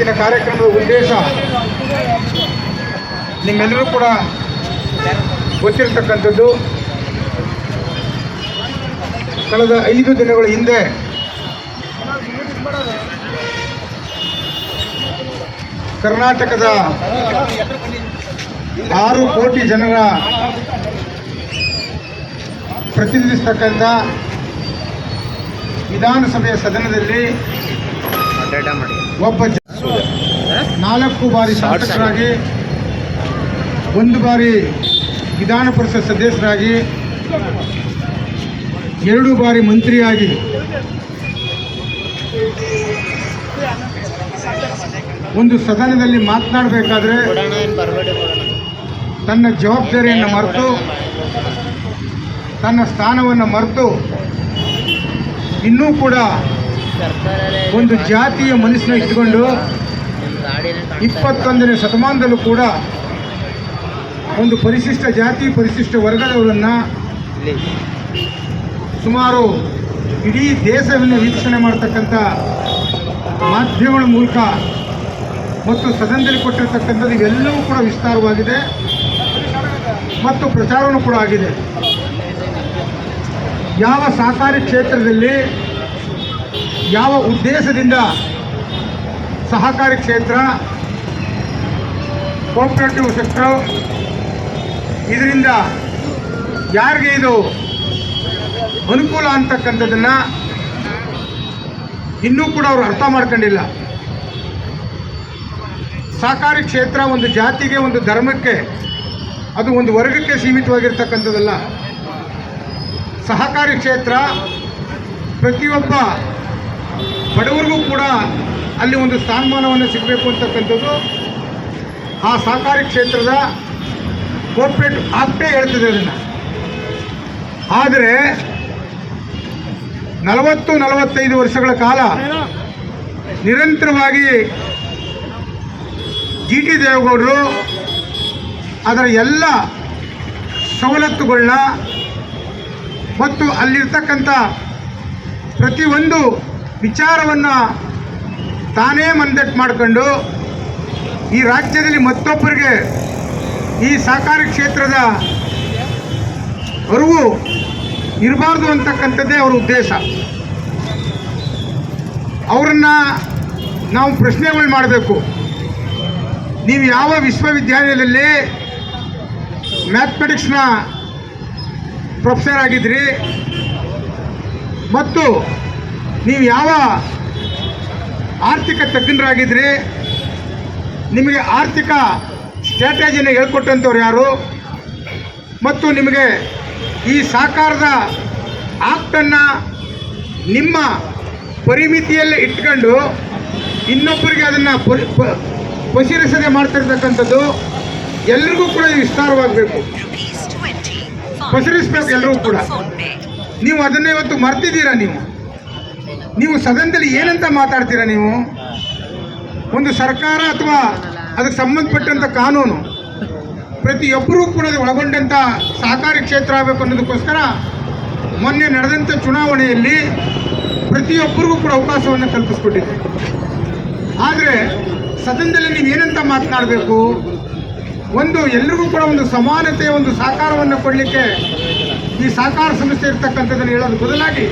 ಇವತ್ತಿನ ಕಾರ್ಯಕ್ರಮದ ಉದ್ದೇಶ ನಿಮ್ಮೆಲ್ಲರೂ ಕೂಡ ಗೊತ್ತಿರತಕ್ಕಂಥದ್ದು. ಕಳೆದ ಐದು ದಿನಗಳ ಹಿಂದೆ ಕರ್ನಾಟಕದ ಆರು ಕೋಟಿ ಜನರ ಪ್ರತಿನಿಧಿಸ್ತಕ್ಕಂಥ ವಿಧಾನಸಭೆಯ ಸದನದಲ್ಲಿ ಒಬ್ಬ ನಾಲ್ಕು ಬಾರಿ ಶಾಸಕರಾಗಿ ಒಂದು ಬಾರಿ ವಿಧಾನ ಪರಿಷತ್ ಸದಸ್ಯರಾಗಿ ಎರಡು ಬಾರಿ ಮಂತ್ರಿಯಾಗಿ. ಒಂದು ಸದನದಲ್ಲಿ ಮಾತನಾಡಬೇಕಾದ್ರೆ ತನ್ನ ಜವಾಬ್ದಾರಿಯನ್ನು ಮರೆತು ತನ್ನ ಸ್ಥಾನವನ್ನು ಮರೆತು ಇನ್ನೂ ಕೂಡ ಒಂದು ಜಾತಿಯ ಮನಸ್ಸನ್ನ ಇಟ್ಕೊಂಡು ಇಪ್ಪತ್ತೊಂದನೇ ಶತಮಾನದಲ್ಲೂ ಕೂಡ ಒಂದು ಪರಿಶಿಷ್ಟ ಜಾತಿ, ಪರಿಶಿಷ್ಟ ವರ್ಗದವರನ್ನು ಸುಮಾರು ಇಡೀ ದೇಶವನ್ನು ವೀಕ್ಷಣೆ ಮಾಡ್ತಕ್ಕಂಥ ಮಾಧ್ಯಮಗಳ ಮೂಲಕ ಮತ್ತು ಸದನದಲ್ಲಿ ಕೊಟ್ಟಿರ್ತಕ್ಕಂಥದ್ದು ಇವೆಲ್ಲವೂ ಕೂಡ ವಿಸ್ತಾರವಾಗಿದೆ ಮತ್ತು ಪ್ರಚಾರವೂ ಕೂಡ ಆಗಿದೆ. ಯಾವ ಸಹಕಾರಿ ಕ್ಷೇತ್ರದಲ್ಲಿ, ಯಾವ ಉದ್ದೇಶದಿಂದ ಸಹಕಾರಿ ಕ್ಷೇತ್ರ ಕೋಆಪರೇಟಿವ್ ಸೆಕ್ಟರ್. ಇದರಿಂದ ಯಾರಿಗೆ ಇದು ಅನುಕೂಲ ಅಂತಕ್ಕಂಥದ್ದನ್ನು ಇನ್ನೂ ಕೂಡ ಅವರು ಅರ್ಥ ಮಾಡ್ಕೊಂಡಿಲ್ಲ. ಸಹಕಾರಿ ಕ್ಷೇತ್ರ ಒಂದು ಜಾತಿಗೆ, ಒಂದು ಧರ್ಮಕ್ಕೆ, ಅದು ಒಂದು ವರ್ಗಕ್ಕೆ ಸೀಮಿತವಾಗಿರ್ತಕ್ಕಂಥದ್ದಲ್ಲ. ಸಹಕಾರಿ ಕ್ಷೇತ್ರ ಪ್ರತಿಯೊಬ್ಬ ಬಡವರಿಗೂ ಕೂಡ ಅಲ್ಲಿ ಒಂದು ಸ್ಥಾನಮಾನವನ್ನು ಸಿಗಬೇಕು ಅಂತಕ್ಕಂಥದ್ದು ಆ ಸಹಕಾರಿ ಕ್ಷೇತ್ರದ ಕೋಪರೇಟ್ ಆಗ್ತೇ ಹೇಳ್ತಿದೆ ಅದನ್ನು. ಆದರೆ ನಲವತ್ತು, ನಲವತ್ತೈದು ವರ್ಷಗಳ ಕಾಲ ನಿರಂತರವಾಗಿ ಜಿ ಟಿ ದೇವೇಗೌಡರು ಅದರ ಎಲ್ಲ ಸವಲತ್ತುಗಳನ್ನ ಮತ್ತು ಅಲ್ಲಿರ್ತಕ್ಕಂಥ ಪ್ರತಿಯೊಂದು ವಿಚಾರವನ್ನು ತಾನೇ ಮಂದಟ್ಟು ಮಾಡಿಕೊಂಡು ಈ ರಾಜ್ಯದಲ್ಲಿ ಮತ್ತೊಬ್ಬರಿಗೆ ಈ ಸಹಕಾರ ಕ್ಷೇತ್ರದ ಅರಿವು ಇರಬಾರ್ದು ಅಂತಕ್ಕಂಥದ್ದೇ ಅವರ ಉದ್ದೇಶ. ಅವರನ್ನು ನಾವು ಪ್ರಶ್ನೆಗಳು ಮಾಡಬೇಕು. ನೀವು ಯಾವ ವಿಶ್ವವಿದ್ಯಾಲಯದಲ್ಲಿ ಮ್ಯಾಥಮೆಟಿಕ್ಸ್ನ ಪ್ರೊಫೆಸರ್ ಆಗಿದ್ರಿ ಮತ್ತು ನೀವು ಯಾವ ಆರ್ಥಿಕ ತಜ್ಞರಾಗಿದ್ರಿ ನಿಮಗೆ ಆರ್ಥಿಕ ಸ್ಟ್ರಾಟಜಿನ ಹೇಳ್ಕೊಟ್ಟಂಥವ್ರು ಯಾರು? ಮತ್ತು ನಿಮಗೆ ಈ ಸಾಕಾರದ ಆಪ್ಟನ್ನು ನಿಮ್ಮ ಪರಿಮಿತಿಯಲ್ಲೇ ಇಟ್ಕೊಂಡು ಇನ್ನೊಬ್ಬರಿಗೆ ಅದನ್ನು ಪರಿ ಪ- ಪರಿಶೀಲಿಸದೆ ಮಾಡ್ತಿರ್ತಕ್ಕಂಥದ್ದು ಎಲ್ರಿಗೂ ಕೂಡ ವಿಸ್ತಾರವಾಗಬೇಕು. ಪಸರಿಸ್ಬೇಕು ಎಲ್ರಿಗೂ ಕೂಡ. ನೀವು ಅದನ್ನೇ ಇವತ್ತು ಮರ್ತಿದ್ದೀರಾ ನೀವು? ನೀವು ಸದನದಲ್ಲಿ ಏನಂತ ಮಾತಾಡ್ತೀರಾ ನೀವು? ಒಂದು ಸರ್ಕಾರ ಅಥವಾ ಅದಕ್ಕೆ ಸಂಬಂಧಪಟ್ಟಂಥ ಕಾನೂನು ಪ್ರತಿಯೊಬ್ಬರೂ ಕೂಡ ಒಳಗೊಂಡಂಥ ಸಹಕಾರಿ ಕ್ಷೇತ್ರ ಆಗಬೇಕು ಅನ್ನೋದಕ್ಕೋಸ್ಕರ ಮೊನ್ನೆ ನಡೆದಂಥ ಚುನಾವಣೆಯಲ್ಲಿ ಪ್ರತಿಯೊಬ್ಬರಿಗೂ ಕೂಡ ಅವಕಾಶವನ್ನು ಕಲ್ಪಿಸ್ಕೊಟ್ಟಿದೆ ಆದರೆ ಸದನದಲ್ಲಿ ನೀವು ಏನಂತ ಮಾತನಾಡಬೇಕು? ಒಂದು ಎಲ್ರಿಗೂ ಕೂಡ ಒಂದು ಸಮಾನತೆ, ಒಂದು ಸಹಕಾರವನ್ನು ಕೊಡಲಿಕ್ಕೆ ಈ ಸಹಕಾರ ಸಂಸ್ಥೆ ಇರ್ತಕ್ಕಂಥದ್ದನ್ನು ಹೇಳೋದು ಬದಲಾಗಿ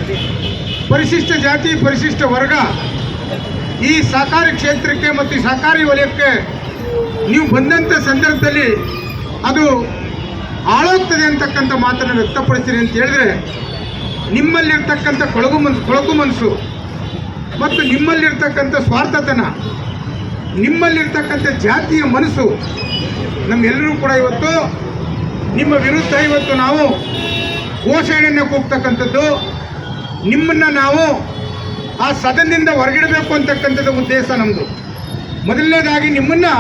ಪರಿಶಿಷ್ಟ ಜಾತಿ, ಪರಿಶಿಷ್ಟ ವರ್ಗ ಈ ಸಹಕಾರಿ ಕ್ಷೇತ್ರಕ್ಕೆ ಮತ್ತು ಈ ಸಹಕಾರಿ ವಲಯಕ್ಕೆ ನೀವು ಬಂದಂಥ ಸಂದರ್ಭದಲ್ಲಿ ಅದು ಹಾಳಾಗ್ತದೆ ಅಂತಕ್ಕಂಥ ಮಾತನ್ನು ವ್ಯಕ್ತಪಡಿಸ್ತೀರಿ ಅಂತ ಹೇಳಿದ್ರೆ ನಿಮ್ಮಲ್ಲಿರ್ತಕ್ಕಂಥ ಕೊಳಗು ಮನಸ್ಸು ಕೊಳಕು ಮನಸ್ಸು ಮತ್ತು ನಿಮ್ಮಲ್ಲಿರ್ತಕ್ಕಂಥ ಸ್ವಾರ್ಥತನ, ನಿಮ್ಮಲ್ಲಿರ್ತಕ್ಕಂಥ ಜಾತಿಯ ಮನಸ್ಸು ನಮ್ಮೆಲ್ಲರೂ ಕೂಡ ಇವತ್ತು ನಿಮ್ಮ ವಿರುದ್ಧ ಇವತ್ತು ನಾವು ಘೋಷಣೆಯನ್ನು ಕೂಗ್ತಕ್ಕಂಥದ್ದು. ನಿಮ್ಮನ್ನು ನಾವು ಆ ಸದನದಿಂದ ಹೊರಗಿಡಬೇಕು ಅಂತಕ್ಕಂಥದ್ದು ಉದ್ದೇಶ ನಮ್ಮದು ಮೊದಲನೇದಾಗಿ ನಿಮ್ಮನ್ನು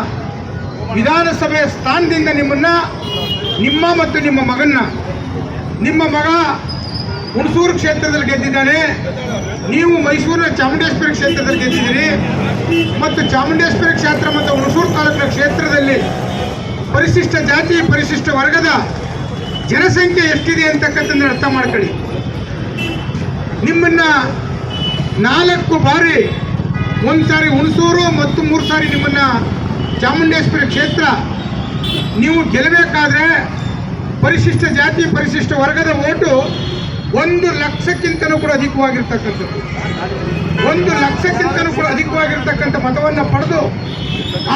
ವಿಧಾನಸಭೆಯ ಸ್ಥಾನದಿಂದ ನಿಮ್ಮನ್ನು ನಿಮ್ಮ ಮತ್ತು ನಿಮ್ಮ ಮಗನ್ನ, ನಿಮ್ಮ ಮಗ ಹುಣಸೂರು ಕ್ಷೇತ್ರದಲ್ಲಿ ಗೆದ್ದಿದ್ದಾನೆ, ನೀವು ಮೈಸೂರಿನ ಚಾಮುಂಡೇಶ್ವರಿ ಕ್ಷೇತ್ರದಲ್ಲಿ ಗೆದ್ದಿದ್ದೀರಿ ಮತ್ತು ಚಾಮುಂಡೇಶ್ವರಿ ಕ್ಷೇತ್ರ ಮತ್ತು ಹುಣಸೂರು ತಾಲೂಕಿನ ಕ್ಷೇತ್ರದಲ್ಲಿ ಪರಿಶಿಷ್ಟ ಜಾತಿ, ಪರಿಶಿಷ್ಟ ವರ್ಗದ ಜನಸಂಖ್ಯೆ ಎಷ್ಟಿದೆ ಅಂತಕ್ಕಂಥದ್ದನ್ನು ಅರ್ಥ ಮಾಡ್ಕೊಳ್ಳಿ. ನಿಮ್ಮನ್ನ ನಾಲ್ಕು ಬಾರಿ ಒಂದು ಸಾರಿ ಹುಣಸೂರು ಮತ್ತು ಮೂರು ಸಾರಿ ನಿಮ್ಮನ್ನ ಚಾಮುಂಡೇಶ್ವರಿ ಕ್ಷೇತ್ರ. ನೀವು ಗೆಲ್ಲಬೇಕಾದ್ರೆ ಪರಿಶಿಷ್ಟ ಜಾತಿ, ಪರಿಶಿಷ್ಟ ವರ್ಗದ ಓಟು ಒಂದು ಲಕ್ಷಕ್ಕಿಂತಲೂ ಕೂಡ ಅಧಿಕವಾಗಿರ್ತಕ್ಕಂಥದ್ದು. ಒಂದು ಲಕ್ಷಕ್ಕಿಂತಲೂ ಕೂಡ ಅಧಿಕವಾಗಿರ್ತಕ್ಕಂಥ ಮತವನ್ನು ಪಡೆದು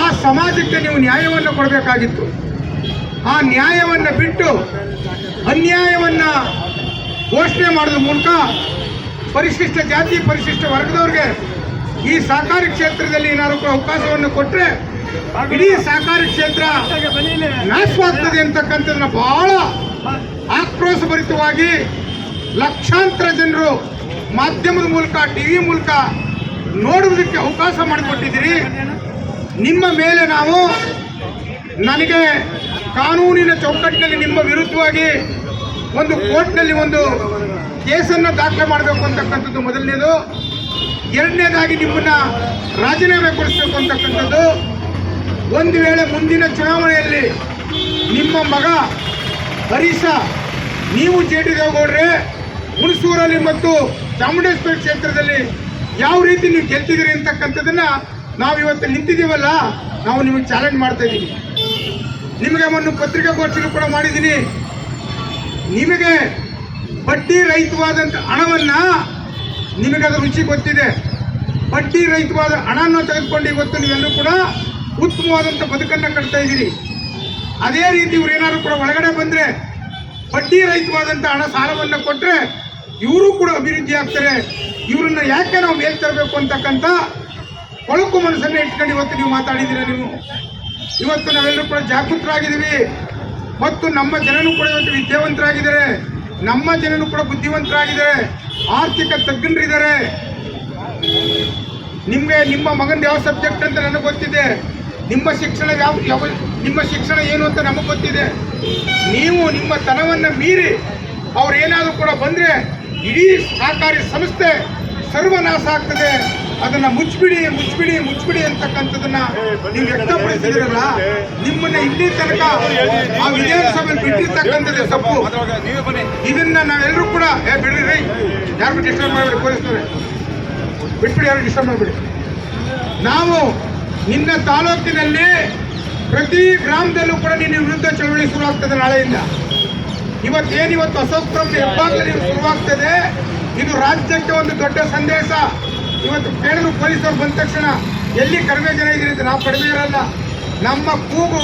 ಆ ಸಮಾಜಕ್ಕೆ ನೀವು ನ್ಯಾಯವನ್ನು ಕೊಡಬೇಕಾಗಿತ್ತು. ಆ ನ್ಯಾಯವನ್ನು ಬಿಟ್ಟು ಅನ್ಯಾಯವನ್ನು ಘೋಷಣೆ ಮಾಡೋದ್ರ ಮೂಲಕ ಪರಿಶಿಷ್ಟ ಜಾತಿ, ಪರಿಶಿಷ್ಟ ವರ್ಗದವ್ರಿಗೆ ಈ ಸಹಕಾರಿ ಕ್ಷೇತ್ರದಲ್ಲಿ ಏನಾದ್ರು ಅವಕಾಶವನ್ನು ಕೊಟ್ಟರೆ ಇಡೀ ಸಹಕಾರಿ ಕ್ಷೇತ್ರ ನಾಶವಾಗ್ತದೆ ಅಂತಕ್ಕಂಥದ್ದನ್ನ ಬಹಳ ಆಕ್ರೋಶಭರಿತವಾಗಿ ಲಕ್ಷಾಂತರ ಜನರು ಮಾಧ್ಯಮದ ಮೂಲಕ ಟಿ ವಿ ಮೂಲಕ ನೋಡುವುದಕ್ಕೆ ಅವಕಾಶ ಮಾಡಿಕೊಟ್ಟಿದ್ದೀರಿ. ನಿಮ್ಮ ಮೇಲೆ ನಾವು ನನಗೆ ಕಾನೂನಿನ ಚೌಕಟ್ಟಿನಲ್ಲಿ ನಿಮ್ಮ ವಿರುದ್ಧವಾಗಿ ಒಂದು ಕೋರ್ಟ್ನಲ್ಲಿ ಒಂದು ಕೇಸನ್ನು ದಾಖಲೆ ಮಾಡಬೇಕು ಅಂತಕ್ಕಂಥದ್ದು ಮೊದಲನೇದು. ಎರಡನೇದಾಗಿ ನಿಮ್ಮನ್ನ ರಾಜೀನಾಮೆ ಕೊಡಿಸಬೇಕು ಅಂತಕ್ಕಂಥದ್ದು. ಒಂದು ವೇಳೆ ಮುಂದಿನ ಚುನಾವಣೆಯಲ್ಲಿ ನಿಮ್ಮ ಮಗ ಹರೀಶ, ನೀವು ಜೆ ಡಿ ದೇವೇಗೌಡ್ರೆ ಹುಣಸೂರಲ್ಲಿ ಮತ್ತು ಚಾಮುಂಡೇಶ್ವರಿ ಕ್ಷೇತ್ರದಲ್ಲಿ ಯಾವ ರೀತಿ ನೀವು ಗೆಲ್ತಿದ್ದೀರಿ ಅಂತಕ್ಕಂಥದ್ದನ್ನ ನಾವು ಇವತ್ತು ನಿಂತಿದ್ದೀವಲ್ಲ, ನಾವು ನಿಮಗೆ ಚಾಲೆಂಜ್ ಮಾಡ್ತಾ ಇದ್ದೀವಿ. ನಿಮಗೆ ಮೊನ್ನೆ ಪತ್ರಿಕಾಗೋಷ್ಠಿಗಳು ಕೂಡ ಮಾಡಿದ್ದೀನಿ. ನಿಮಗೆ ಬಡ್ಡಿ ರಹಿತವಾದಂಥ ಹಣವನ್ನ ನಿಮಗೆ ಅದರ ರುಚಿ ಗೊತ್ತಿದೆ. ಬಡ್ಡಿ ರಹಿತವಾದ ಹಣವನ್ನು ತೆಗೆದುಕೊಂಡು ಇವತ್ತು ನೀವೆಲ್ಲರೂ ಕೂಡ ಉತ್ತಮವಾದಂಥ ಬದುಕನ್ನು ಕಟ್ತಾ ಇದ್ದೀರಿ. ಅದೇ ರೀತಿ ಇವ್ರು ಏನಾದ್ರು ಕೂಡ ಒಳಗಡೆ ಬಂದ್ರೆ ಬಡ್ಡಿ ರಹಿತವಾದಂಥ ಹಣ ಸಾಲವನ್ನು ಕೊಟ್ಟರೆ ಇವರು ಕೂಡ ಅಭಿವೃದ್ಧಿ ಆಗ್ತಾರೆ. ಇವರನ್ನ ಯಾಕೆ ನಾವು ಮೇಲ್ ತರಬೇಕು ಅಂತಕ್ಕಂಥ ಕೊಳಕು ಮನಸ್ಸನ್ನ ಇಟ್ಕೊಂಡು ಇವತ್ತು ನೀವು ಮಾತಾಡಿದ್ದೀರ ನೀವು? ಇವತ್ತು ನಾವೆಲ್ಲರೂ ಕೂಡ ಜಾಗೃತರಾಗಿದ್ದೀವಿ. ಮತ್ತು ನಮ್ಮ ಜನನೂ ಕೂಡ ಇವತ್ತು ವಿದ್ಯಾವಂತರಾಗಿದ್ದಾರೆ. ನಮ್ಮ ಜನರು ಕೂಡ ಬುದ್ಧಿವಂತರಾಗಿದ್ದಾರೆ. ಆರ್ಥಿಕ ತಜ್ಞರಿದ್ದಾರೆ. ನಿಮಗೆ ನಿಮ್ಮ ಮಗನ ಯಾವ ಸಬ್ಜೆಕ್ಟ್ ಅಂತ ನನಗೆ ಗೊತ್ತಿದೆ. ನಿಮ್ಮ ಶಿಕ್ಷಣ ಯಾವ ಯಾವ ನಿಮ್ಮ ಶಿಕ್ಷಣ ಏನು ಅಂತ ನಮಗೆ ಗೊತ್ತಿದೆ. ನೀವು ನಿಮ್ಮ ತನವನ್ನು ಮೀರಿ ಅವ್ರು ಏನಾದರೂ ಕೂಡ ಬಂದರೆ ಇಡೀ ಸಹಕಾರಿ ಸಂಸ್ಥೆ ಸರ್ವನಾಶ ಆಗ್ತದೆ. ಅದನ್ನ ಮುಚ್ಚಿಬಿಡಿ ಮುಚ್ಚಿಬಿಡಿ ಮುಚ್ಚಿಬಿಡಿ ಅಂತಕ್ಕಂಥದನ್ನ ನೀವು ವ್ಯಕ್ತಪಡಿಸಿದಿರಲ್ಲ, ನಿಮ್ಮನ್ನ ಇಲ್ಲಿ ತನಕ ಆ ವಿಧಾನಸಭೆಯಲ್ಲಿ ಬಿಟ್ಟಿರ್ತಕ್ಕಂಥದ್ದೇ ತಪ್ಪು. ಇದನ್ನ ನಾವೆಲ್ಲರೂ ಕೂಡ, ಏ, ಬಿಡ್ರಿ ರೈ ಯಾರು ಡಿಸ್ಟರ್ಬ್ ಮಾಡಬೇಡಿ, ಪೊಲೀಸ್ನವ್ರೆ. ಬಿಟ್ಬಿಡಿ, ಯಾರು ಡಿಸ್ಟರ್ಬ್ ಮಾಡಬೇಡಿ. ನಾವು ನಿನ್ನ ತಾಲೂಕಿನಲ್ಲಿ ಪ್ರತಿ ಗ್ರಾಮದಲ್ಲೂ ಕೂಡ ನಿನ್ನ ವಿರುದ್ಧ ಚಳವಳಿ ಶುರುವಾಗ್ತದೆ ನಾಳೆಯಿಂದ. ಇವತ್ತೇನಿವತ್ತು ಇವತ್ತು ಅಶೋಕ್ರಮ ನೀವು ಶುರುವಾಗ್ತದೆ, ಇದು ರಾಜ್ಯಕ್ಕೆ ಒಂದು ದೊಡ್ಡ ಸಂದೇಶ. ಇವತ್ತು ಕೇಳಿದ್ರು ಪೊಲೀಸರು ಬಂದ ತಕ್ಷಣ ಎಲ್ಲಿ ಕಡಿಮೆ ಜನ ಇದ್ದೀರಿ ಅಂತ ನಾವು ಕಡಿಮೆ ಇರಲ್ಲ. ನಮ್ಮ ಕೂಗು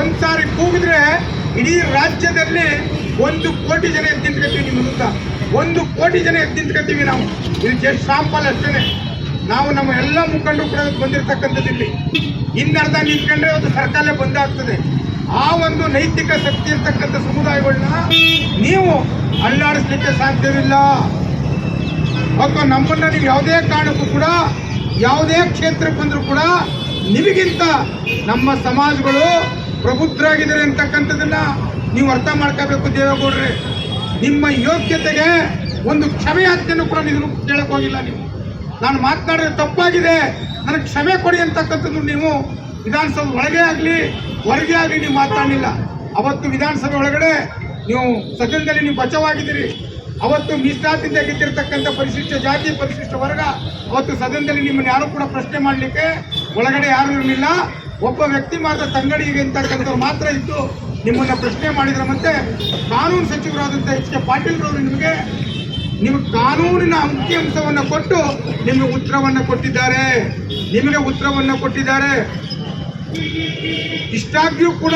ಒಂದ್ಸಾರಿ ಕೂಗಿದ್ರೆ ಇಡೀ ರಾಜ್ಯದಲ್ಲಿ ಒಂದು ಕೋಟಿ ಜನ ಎದ್ದು ನಿಂತ್ಕೊತೀವಿ ನಿಮ್ಮ ವಿರುದ್ಧ ಒಂದು ಕೋಟಿ ಜನ ಎದ್ದು ನಿಂತ್ಕೊತೀವಿ ನಾವು. ಇದು ಜಸ್ಟ್ ಸಾಂಪಲ್ ಅಷ್ಟೇ ನಾವು ನಮ್ಮ ಎಲ್ಲ ಮುಖಂಡರು ಕೂಡ ಬಂದಿರತಕ್ಕಂಥದ್ದು ಇಲ್ಲಿ. ಇನ್ನರ್ಧ ನಿಂತ್ಕೊಂಡ್ರೆ ಅದು ಸರ್ಕಾರ ಬಂದಾಗ್ತದೆ ಆ ಒಂದು ನೈತಿಕ ಶಕ್ತಿ ಇರ್ತಕ್ಕಂಥ ಸಮುದಾಯಗಳನ್ನ ನೀವು ಅಲ್ಲಾಡಿಸ್ಲಿಕ್ಕೆ ಸಾಧ್ಯವಿಲ್ಲ. ಮತ್ತು ನಮ್ಮನ್ನ ನೀವು ಯಾವುದೇ ಕಾರಣಕ್ಕೂ ಕೂಡ, ಯಾವುದೇ ಕ್ಷೇತ್ರಕ್ಕೆ ಬಂದರೂ ಕೂಡ ನಿಮಗಿಂತ ನಮ್ಮ ಸಮಾಜಗಳು ಪ್ರಬುದ್ಧರಾಗಿದ್ದಾರೆ ಅಂತಕ್ಕಂಥದ್ದನ್ನು ನೀವು ಅರ್ಥ ಮಾಡ್ಕೋಬೇಕು ದೇವೇಗೌಡ್ರೆ. ನಿಮ್ಮ ಯೋಗ್ಯತೆಗೆ ಒಂದು ಕ್ಷಮೆಯಾಜ್ಞೆಯನ್ನು ಕೂಡ ನೀವು ಕೇಳಕ್ ಹೋಗಿಲ್ಲ ನೀವು. ನಾನು ಮಾತನಾಡಿದ್ರೆ ತಪ್ಪಾಗಿದೆ. ನನಗೆ ಕ್ಷಮೆ ಕೊಡಿ ಅಂತಕ್ಕಂಥದ್ದು ನೀವು ವಿಧಾನಸೌಧ ಒಳಗೆ ಆಗಲಿ, ಹೊರಗೆ ಆಗಲಿ ನೀವು ಮಾತಾಡಲಿಲ್ಲ. ಅವತ್ತು ವಿಧಾನಸಭೆ ಒಳಗಡೆ ನೀವು ಸದನದಲ್ಲಿ ನೀವು ಬಚಾವಾಗಿದ್ದೀರಿ ಅವತ್ತು ಮೀಸಲಾತಿಯಿಂದ ಗೆದ್ದಿರ್ತಕ್ಕಂಥ ಪರಿಶಿಷ್ಟ ಜಾತಿ, ಪರಿಶಿಷ್ಟ ವರ್ಗ, ಅವತ್ತು ಸದನದಲ್ಲಿ ನಿಮ್ಮನ್ನು ಯಾರು ಕೂಡ ಪ್ರಶ್ನೆ ಮಾಡಲಿಕ್ಕೆ ಒಳಗಡೆ ಯಾರು ಇರಲಿಲ್ಲ. ಒಬ್ಬ ವ್ಯಕ್ತಿ ಮಾತ್ರ ತಂಗಡಿಗೆ ಅಂತಕ್ಕಂಥವ್ರು ಮಾತ್ರ ಇದ್ದು ನಿಮ್ಮನ್ನು ಪ್ರಶ್ನೆ ಮಾಡಿದ್ರೆ ಮತ್ತೆ ಕಾನೂನು ಸಚಿವರಾದಂಥ ಎಚ್ ಕೆ ಪಾಟೀಲ್ರವರು ನಿಮಗೆ ನಿಮ್ಮ ಕಾನೂನಿನ ಅಂಕಿಅಂಶವನ್ನು ಕೊಟ್ಟು ನಿಮಗೆ ಉತ್ತರವನ್ನು ಕೊಟ್ಟಿದ್ದಾರೆ. ನಿಮಗೆ ಉತ್ತರವನ್ನು ಕೊಟ್ಟಿದ್ದಾರೆ. ಇಷ್ಟಾಗಿಯೂ ಕೂಡ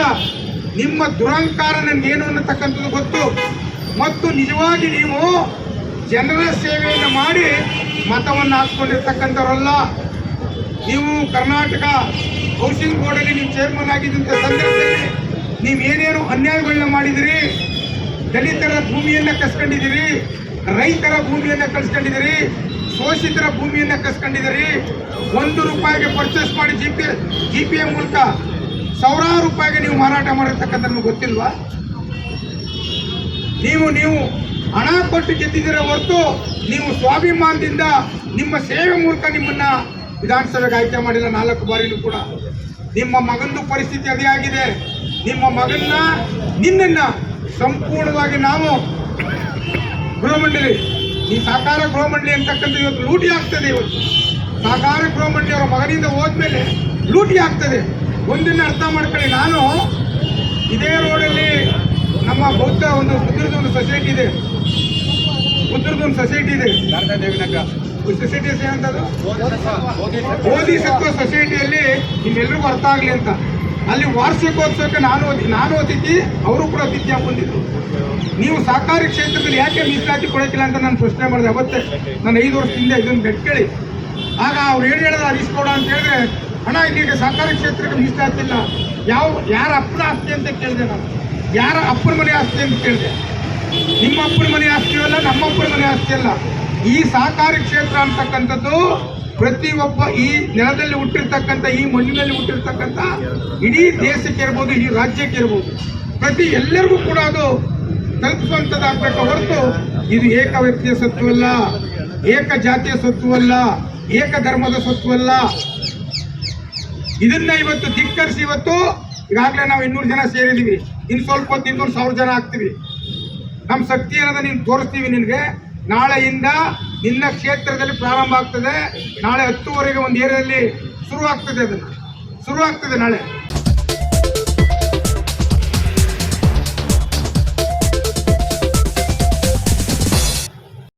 ನಿಮ್ಮ ದುರಂಕಾರ ನನಗೇನು ಅನ್ನತಕ್ಕಂಥದ್ದು ಗೊತ್ತು. ಮತ್ತು ನಿಜವಾಗಿ ನೀವು ಜನರ ಸೇವೆಯನ್ನು ಮಾಡಿ ಮತವನ್ನು ಹಾಕ್ಕೊಂಡಿರ್ತಕ್ಕಂಥವ್ರಲ್ಲ ನೀವು ಕರ್ನಾಟಕ ಹೌಸಿಂಗ್ ಬೋರ್ಡಲ್ಲಿ ನೀವು ಚೇರ್ಮನ್ ಆಗಿದ್ದಂಥ ಸಂದರ್ಭದಲ್ಲಿ ನೀವು ಏನೇನು ಅನ್ಯಾಯಗಳನ್ನ ಮಾಡಿದಿರಿ, ದಲಿತರ ಭೂಮಿಯನ್ನು ಕಸ್ಕೊಂಡಿದ್ದೀರಿ ರೈತರ ಭೂಮಿಯನ್ನು ಕಳ್ಸ್ಕೊಂಡಿದ್ದೀರಿ ಶೋಷಿತರ ಭೂಮಿಯನ್ನು ಕಸ್ಕೊಂಡಿದ್ದೀರಿ ಒಂದು ರೂಪಾಯಿಗೆ ಪರ್ಚೇಸ್ ಮಾಡಿ G P G P A ಮೂಲಕ ಸಾವಿರಾರು ರೂಪಾಯಿಗೆ ನೀವು ಮಾರಾಟ ಮಾಡಿರ್ತಕ್ಕಂಥ ನಮ್ಗೆ ಗೊತ್ತಿಲ್ವಾ? ನೀವು ನೀವು ಹಣ ಕೊಟ್ಟು ಗೆದ್ದಿದ್ದೀರ ಹೊರತು ನೀವು ಸ್ವಾಭಿಮಾನದಿಂದ ನಿಮ್ಮ ಸೇವೆ ಮೂಲಕ ನಿಮ್ಮನ್ನ ವಿಧಾನಸಭೆಗೆ ಆಯ್ಕೆ ಮಾಡಿಲ್ಲ ನಾಲ್ಕು ಬಾರಿನೂ ಕೂಡ. ನಿಮ್ಮ ಮಗಂದು ಪರಿಸ್ಥಿತಿ ಅದೇ ಆಗಿದೆ. ನಿಮ್ಮ ಮಗನ್ನ, ನಿನ್ನನ್ನು ಸಂಪೂರ್ಣವಾಗಿ ನಾವು ಗೃಹ ಮಂಡಳಿ ಈ ಸಹಕಾರ ಗೃಹ ಮಂಡಳಿ ಅಂತಕ್ಕಂಥ ಇವತ್ತು ಲೂಟಿ ಆಗ್ತದೆ ಇವತ್ತು. ಸಹಕಾರ ಗೃಹ ಅವರ ಮಗನಿಂದ ಹೋದ್ಮೇಲೆ ಲೂಟಿ ಆಗ್ತದೆ. ಒಂದನ್ನು ಅರ್ಥ ಮಾಡ್ಕೊಳ್ಳಿ. ನಾನು ಇದೇ ರೋಡಲ್ಲಿ ನಮ್ಮ ಬೌದ್ಧ ಒಂದು ಬುದ್ಧರದ ಒಂದು ಸೊಸೈಟಿ ಇದೆ. ಬುದ್ಧರದ ಒಂದು ಸೊಸೈಟಿ ಇದೆ. ಸೊಸೈಟಿ ಹೆಸರು ಏನಂತದು ಬೋಧಿಸತ್ವ ಸೊಸೈಟಿಯಲ್ಲಿ ನಿಮ್ಮೆಲ್ಲರಿಗೂ ಅರ್ಥ ಆಗಲಿ ಅಂತ. ಅಲ್ಲಿ ವಾರ್ಷಿಕೋತ್ಸವಕ್ಕೆ ನಾನು ನಾನು ಅತಿಥಿ ಅವರು ಕೂಡ ಅತಿಥಿ ಬಂದಿದ್ರು ನೀವು ಸಹಕಾರಿ ಕ್ಷೇತ್ರದಲ್ಲಿ ಯಾಕೆ ಮೀಸಲಾತಿ ಕೊಡೋಕ್ಕಿಲ್ಲ ಅಂತ ನಾನು ಪ್ರಶ್ನೆ ಮಾಡಿದೆ ಅವತ್ತೇ. ನಾನು ಐದು ಹಿಂದೆ ಇದನ್ನು ಬೆಟ್ಕೇಳಿ ಆಗ ಅವ್ರು ಏನು ಹೇಳಿದ್ರೆ ಅದು ಇಸ್ಕೊಡ ಅಂತ ಹೇಳಿದ್ರೆ ಹಣ ಇಲ್ಲಿ ಸಹಕಾರಿ ಕ್ಷೇತ್ರಕ್ಕೆ ಮೀಸಲಾತಿ ಇಲ್ಲ. ಯಾವ ಯಾರ ಅಪ್ಪನ ಆಸ್ತಿ ಅಂತ ಕೇಳಿದೆ ನಾನು. ಯಾರ ಅಪ್ಪನ ಮನೆ ಆಸ್ತಿ ಅಂತ ಕೇಳಿದೆ. ನಿಮ್ಮ ಅಪ್ಪನ ಮನೆ ಆಸ್ತಿ ಅಲ್ಲ, ನಮ್ಮ ಅಪ್ಪನ ಮನೆ ಆಸ್ತಿ ಅಲ್ಲ. ಈ ಸಹಕಾರಿ ಕ್ಷೇತ್ರ ಅಂತಕ್ಕಂಥದ್ದು ಪ್ರತಿಯೊಬ್ಬ ಈ ನೆಲದಲ್ಲಿ ಹುಟ್ಟಿರ್ತಕ್ಕಂಥ, ಈ ಮಣ್ಣಿನಲ್ಲಿ ಹುಟ್ಟಿರ್ತಕ್ಕಂಥ ಇಡೀ ದೇಶಕ್ಕೆ ಇರ್ಬೋದು, ಇಡೀ ರಾಜ್ಯಕ್ಕೆ ಇರ್ಬೋದು. ಪ್ರತಿ ಎಲ್ಲರಿಗೂ ಕೂಡ ಅದು ತಲುಪಿಸುವಂಥದ್ದಾಗಬೇಕು ಹೊರತು ಇದು ಏಕ ವ್ಯಕ್ತಿಯ ಸತ್ವಲ್ಲ ಏಕ ಜಾತಿಯ ಸತ್ವಲ್ಲ ಏಕ ಧರ್ಮದ ಸತ್ವಲ್ಲ ಇದನ್ನ ಇವತ್ತು ಧಿಕ್ಕರಿಸಿ ಇವತ್ತು ಈಗಾಗಲೇ ನಾವು ಇನ್ನೂರು ಜನ ಸೇರಿದ್ದೀವಿ. ಇನ್ನು ಸ್ವಲ್ಪ ಹೊತ್ತು ಇನ್ನೂರು ಸಾವಿರ ಜನ ಆಗ್ತೀವಿ. ನಮ್ಮ ಶಕ್ತಿ ಏನದ ನೀನು ತೋರಿಸ್ತೀವಿ ನಿನಗೆ. ನಾಳೆಯಿಂದ ನಿನ್ನ ಕ್ಷೇತ್ರದಲ್ಲಿ ಪ್ರಾರಂಭ ಆಗ್ತದೆ. ನಾಳೆ ಹತ್ತುವರೆಗೆ ಒಂದು ಏರಿಯಾದಲ್ಲಿ ಶುರು ಆಗ್ತದೆ ಅದನ್ನು. ಶುರು ಆಗ್ತದೆ ನಾಳೆ.